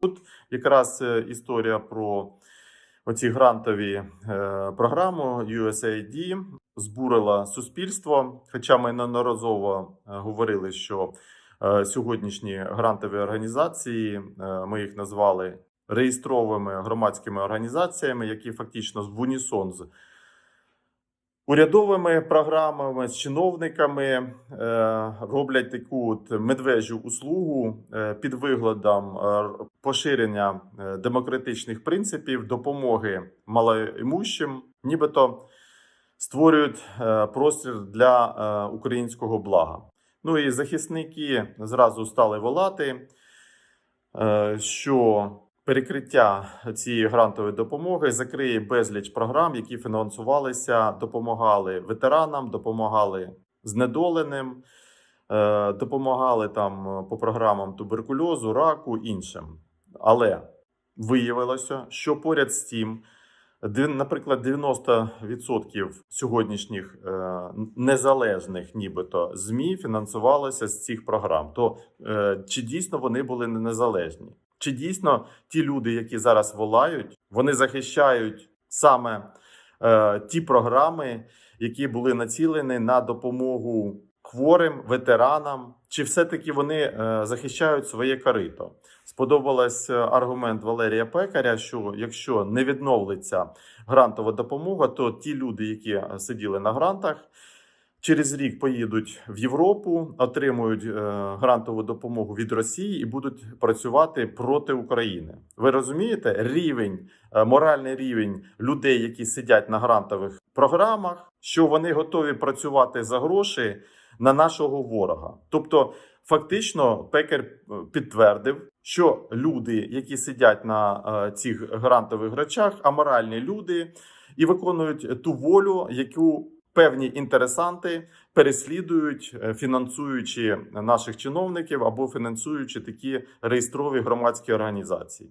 Тут якраз е, історія про оці грантові е, програми USAID збурила суспільство. Хоча ми неодноразово е, говорили, що сьогоднішні грантові організації, ми їх назвали реєстровими громадськими організаціями, які фактично в унісон з урядовими програмами, з чиновниками е, роблять таку от медвежу услугу е, під виглядом е, поширення демократичних принципів, допомоги малоімущим, нібито створюють простір для українського блага. Ну і захисники зразу стали волати, що перекриття цієї грантової допомоги закриє безліч програм, які фінансувалися, допомагали ветеранам, допомагали знедоленим, е, допомагали там по програмам туберкульозу, раку іншим. Але виявилося, що поряд з тим, наприклад, 90% сьогоднішніх е, незалежних, нібито ЗМІ фінансувалося з цих програм. То е, чи дійсно вони були незалежні? Чи дійсно ті люди, які зараз волають, вони захищають саме е, ті програми, які були націлені на допомогу хворим ветеранам? Чи все-таки вони е, захищають своє корито? Сподобалась е, аргумент Валерія Пекаря, що якщо не відновиться грантова допомога, то ті люди, які е, сиділи на грантах, через рік поїдуть в Європу, отримують е, грантову допомогу від Росії і будуть працювати проти України. Ви розумієте рівень, е, моральний рівень людей, які сидять на грантових програмах, що вони готові працювати за гроші на нашого ворога. Тобто, фактично, Пекер е, підтвердив, що люди, які сидять на цих грантових речах, аморальні люди і виконують ту волю, яку певні інтересанти переслідують, е, фінансуючи наших чиновників або фінансуючи такі реєстрові громадські організації.